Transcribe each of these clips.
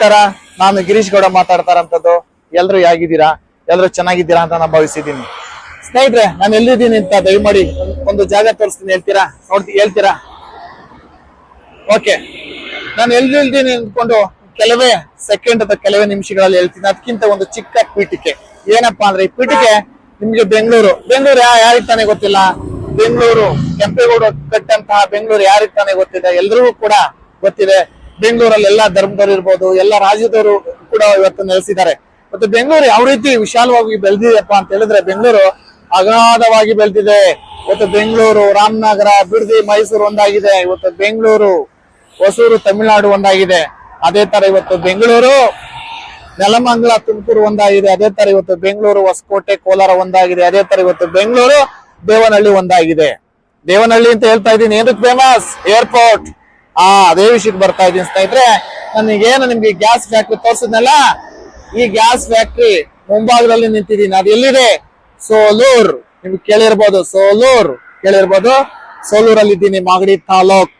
ನಮಸ್ಕಾರ. ನಾನು ಗಿರೀಶ್ ಗೌಡ ಮಾತಾಡ್ತಾರಂತದ್ದು. ಎಲ್ರು ಹೇಗಿದ್ದೀರಾ? ಎಲ್ಲರೂ ಚೆನ್ನಾಗಿದ್ದೀರಾ ಅಂತ ನಾನು ಭಾವಿಸಿದ್ದೀನಿ. ಸ್ನೇಹಿತರೆ, ನಾನು ಎಲ್ಲಿದ್ದೀನಿ ಅಂತ ದಯಮಾಡಿ ಒಂದು ಜಾಗ ತೋರಿಸ್ತೀನಿ. ಹೇಳ್ತೀರಾ? ನೋಡ್ತೀನಿ ಹೇಳ್ತೀರಾ? ಓಕೆ. ನಾನು ಎಲ್ಲಿದ್ದೀನಿ ಅಂದ್ಕೊಂಡು ಕೆಲವೇ ಸೆಕೆಂಡ್ ಅಥವಾ ಕೆಲವೇ ನಿಮಿಷಗಳಲ್ಲಿ ಹೇಳ್ತೀನಿ. ಅದಕ್ಕಿಂತ ಒಂದು ಚಿಕ್ಕ ಪೀಠಿಕೆ. ಏನಪ್ಪಾ ಅಂದ್ರೆ, ಈ ಪೀಠಿಕೆ ನಿಮ್ಗೆ ಬೆಂಗಳೂರು. ಬೆಂಗಳೂರು ಯಾರಿಗೆ ಗೊತ್ತಿಲ್ಲ? ಬೆಂಗಳೂರು ಕೆಂಪೇಗೌಡ ಕಟ್ಟಂತಹ ಬೆಂಗಳೂರು ಯಾರಿಗೆ ತಾನೇ ಗೊತ್ತಿದೆ? ಎಲ್ರಿಗೂ ಕೂಡ ಗೊತ್ತಿದೆ. ಬೆಂಗಳೂರಲ್ಲಿ ಎಲ್ಲ ಧರ್ಮದವರು ಇರ್ಬೋದು, ಎಲ್ಲ ರಾಜ್ಯದವರು ಕೂಡ ಇವತ್ತು ನೆಲೆಸಿದ್ದಾರೆ. ಮತ್ತೆ ಬೆಂಗಳೂರು ಯಾವ ರೀತಿ ವಿಶಾಲವಾಗಿ ಬೆಳೆದಿದೆಯಪ್ಪ ಅಂತ ಹೇಳಿದ್ರೆ ಬೆಂಗಳೂರು ಅಗಾಧವಾಗಿ ಬೆಳೆದಿದೆ. ಇವತ್ತು ಬೆಂಗಳೂರು, ರಾಮನಗರ ಬಿಡದಿ ಮೈಸೂರು ಒಂದಾಗಿದೆ. ಇವತ್ತು ಬೆಂಗಳೂರು, ಹೊಸೂರು, ತಮಿಳುನಾಡು ಒಂದಾಗಿದೆ. ಅದೇ ತರ ಇವತ್ತು ಬೆಂಗಳೂರು, ನೆಲಮಂಗಲ, ತುಮಕೂರು ಒಂದಾಗಿದೆ. ಅದೇ ತರ ಇವತ್ತು ಬೆಂಗಳೂರು, ಹೊಸಕೋಟೆ, ಕೋಲಾರ ಒಂದಾಗಿದೆ. ಅದೇ ತರ ಇವತ್ತು ಬೆಂಗಳೂರು, ದೇವನಹಳ್ಳಿ ಒಂದಾಗಿದೆ. ದೇವನಹಳ್ಳಿ ಅಂತ ಹೇಳ್ತಾ ಇದ್ದೀನಿ. ಏನಕ್ಕೆ ಫೇಮಸ್ ಏರ್ಪೋರ್ಟ್ ಆ ಅದೇ ವಿಷಯಕ್ಕೆ ಬರ್ತಾ ಇದ್ದೀನಿ ಸ್ನೇಹಿತರೆ ನನಗೇನು ನಿಮ್ಗೆ ಗ್ಯಾಸ್ ಫ್ಯಾಕ್ಟ್ರಿ ತೋರಿಸಿದ್ನಲ್ಲ, ಈ ಗ್ಯಾಸ್ ಫ್ಯಾಕ್ಟ್ರಿ ಮುಂಭಾಗದಲ್ಲಿ ನಿಂತಿದ್ದೀನಿ. ಅದು ಎಲ್ಲಿದೆ? ಸೋಲೂರ್. ನಿಮ್ಗೆ ಕೇಳಿರ್ಬೋದು, ಸೋಲೂರ್. ಕೇಳಿರ್ಬೋದು? ಸೋಲೂರಲ್ಲಿ ಇದ್ದೀನಿ, ಮಾಗಡಿ ತಾಲೂಕ್,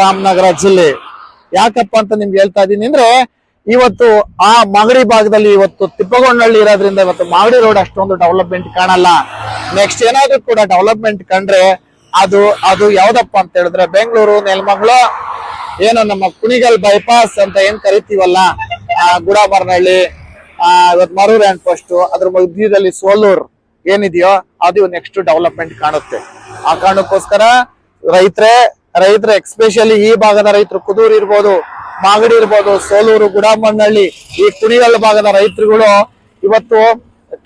ರಾಮನಗರ ಜಿಲ್ಲೆ. ಯಾಕಪ್ಪ ಅಂತ ನಿಮ್ಗೆ ಹೇಳ್ತಾ ಇದ್ದೀನಿ ಅಂದ್ರೆ, ಇವತ್ತು ಆ ಮಾಗಡಿ ಭಾಗದಲ್ಲಿ ಇವತ್ತು ತಿಪ್ಪಗೊಂಡಳ್ಳಿ ಇರೋದ್ರಿಂದ ಇವತ್ತು ಮಾಗಡಿ ರೋಡ್ ಅಷ್ಟೊಂದು ಡೆವಲಪ್ಮೆಂಟ್ ಕಾಣಲ್ಲ. ನೆಕ್ಸ್ಟ್ ಏನಾದ್ರೂ ಕೂಡ ಡೆವಲಪ್ಮೆಂಟ್ ಕಂಡ್ರೆ ಅದು ಅದು ಯಾವ್ದಪ್ಪ ಅಂತ ಹೇಳಿದ್ರೆ, ಬೆಂಗಳೂರು, ನೆಲಮಂಗಲ ಏನು ನಮ್ಮ ಕುಣಿಗಲ್ ಬೈಪಾಸ್ ಅಂತ ಏನ್ ಕರಿತೀವಲ್ಲ ಗುಡಾಮರನಹಳ್ಳಿ ಆ ಇವತ್ತು ಮರೂರ್ ಹ್ಯಾಂಡ್ ಫಸ್ಟ್ ಅದ್ರ ಮಧ್ಯದಲ್ಲಿ ಸೋಲೂರ್ ಏನಿದೆಯೋ ಅದು ನೆಕ್ಸ್ಟ್ ಡೆವಲಪ್ಮೆಂಟ್ ಕಾಣುತ್ತೆ. ಆ ಕಾರಣಕ್ಕೋಸ್ಕರ ರೈತರೇ, ರೈತರ ಎಕ್ಸ್ಪೆಷಲಿ ಈ ಭಾಗದ ರೈತರು ಕುದೂರ್ ಇರ್ಬೋದು, ಮಾಗಡಿ ಇರ್ಬೋದು, ಸೋಲೂರು ಗುಡಾಮಣ್ಣಹಳ್ಳಿ ಈ ಕುಣಿಗಲ್ ಭಾಗದ ರೈತರುಗಳು ಇವತ್ತು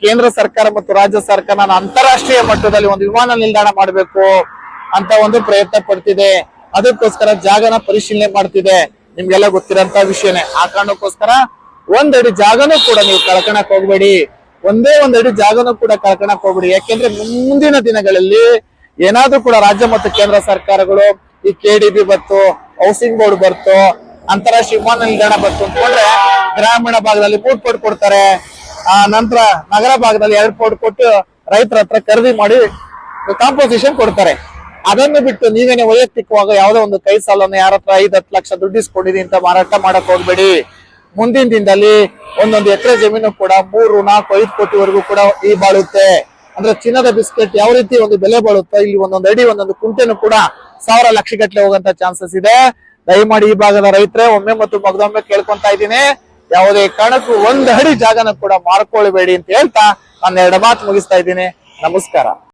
ಕೇಂದ್ರ ಸರ್ಕಾರ ಮತ್ತು ರಾಜ್ಯ ಸರ್ಕಾರ ಅಂತಾರಾಷ್ಟ್ರೀಯ ಮಟ್ಟದಲ್ಲಿ ಒಂದು ವಿಮಾನ ನಿಲ್ದಾಣ ಮಾಡಬೇಕು ಅಂತ ಒಂದು ಪ್ರಯತ್ನ ಪಡ್ತಿದೆ. ಅದಕ್ಕೋಸ್ಕರ ಜಾಗನ ಪರಿಶೀಲನೆ ಮಾಡ್ತಿದೆ. ನಿಮ್ಗೆಲ್ಲ ಗೊತ್ತಿರೋಂತ ವಿಷಯನೇ. ಆ ಕಾರಣಕ್ಕೋಸ್ಕರ ಒಂದಡಿ ಜಾಗನೂ ಕೂಡ ನೀವು ಕಳ್ಕೊಳಕ್ ಹೋಗ್ಬೇಡಿ. ಒಂದೇ ಒಂದಡಿ ಜಾಗನೂ ಕೂಡ ಕಳ್ಕೊಳಕ್ ಹೋಗ್ಬೇಡಿ. ಯಾಕೆಂದ್ರೆ ಮುಂದಿನ ದಿನಗಳಲ್ಲಿ ಏನಾದ್ರೂ ಕೂಡ ರಾಜ್ಯ ಮತ್ತು ಕೇಂದ್ರ ಸರ್ಕಾರಗಳು ಈ ಕೆ ಡಿ ಬಿ ಬತ್ತು ಹೌಸಿಂಗ್ ಬೋರ್ಡ್ ಬರ್ತು ಅಂತಾರಾಷ್ಟ್ರೀಯ ವಿಮಾನ ನಿಲ್ದಾಣ ಬಂತು ಅಂತಂದ್ರೆ ಗ್ರಾಮೀಣ ಭಾಗದಲ್ಲಿ ಮೂರ್ ಕೋಟಿ ಕೊಡ್ತಾರೆ. ಆ, ನಂತರ ನಗರ ಭಾಗದಲ್ಲಿ ಎರಡ್ ಕೋಟಿ ಕೊಟ್ಟು ರೈತರ ಹತ್ರ ಖರೀದಿ ಮಾಡಿ ಕಾಂಪೋಸಿಷನ್ ಕೊಡ್ತಾರೆ. ಅದನ್ನು ಬಿಟ್ಟು ನೀವೇನೆ ವೈಯಕ್ತಿಕವಾಗಿ ಯಾವುದೋ ಒಂದು ಕೈ ಸಾಲನ್ನು ಯಾರ ಹತ್ರ ಐದ್ ಹತ್ತು ಲಕ್ಷ ದುಡ್ಡು ಇಸ್ಕೊಂಡಿದೀನಿ ಅಂತ ಮಾರಾಟ ಮಾಡಕ್ ಹೋಗ್ಬೇಡಿ. ಮುಂದಿನ ದಿನದಲ್ಲಿ ಒಂದೊಂದು ಎಕರೆ ಜಮೀನು ಕೂಡ ಮೂರು, ನಾಲ್ಕು, ಐದು ಕೋಟಿವರೆಗೂ ಕೂಡ ಈ ಬಾಳುತ್ತೆ. ಅಂದ್ರೆ ಚಿನ್ನದ ಬಿಸ್ಕೆಟ್ ಯಾವ ರೀತಿ ಒಂದು ಬೆಲೆ ಬಾಳುತ್ತೋ, ಇಲ್ಲಿ ಒಂದೊಂದು ಅಡಿ, ಒಂದೊಂದು ಕುಂಟೆನೂ ಕೂಡ ಸಾವಿರ ಲಕ್ಷ ಗಟ್ಟಲೆ ಹೋಗಂತ ಚಾನ್ಸಸ್ ಇದೆ. ದಯಮಾಡಿ ಈ ಭಾಗದ ರೈತರೇ, ಒಮ್ಮೆ ಮತ್ತು ಮಗದೊಮ್ಮೆ ಕೇಳ್ಕೊಂತಾ ಇದ್ದೀನಿ. ಯಾವುದೇ ಕಾರಣಕ್ಕೂ ಒಂದು ಅಡಿ ಜಾಗನ ಕೂಡ ಮಾರ್ಕೊಳ್ಬೇಡಿ ಅಂತ ಹೇಳ್ತಾ ನಾನು ಎರಡು ಮಾತು ಮುಗಿಸ್ತಾ ಇದ್ದೀನಿ. ನಮಸ್ಕಾರ.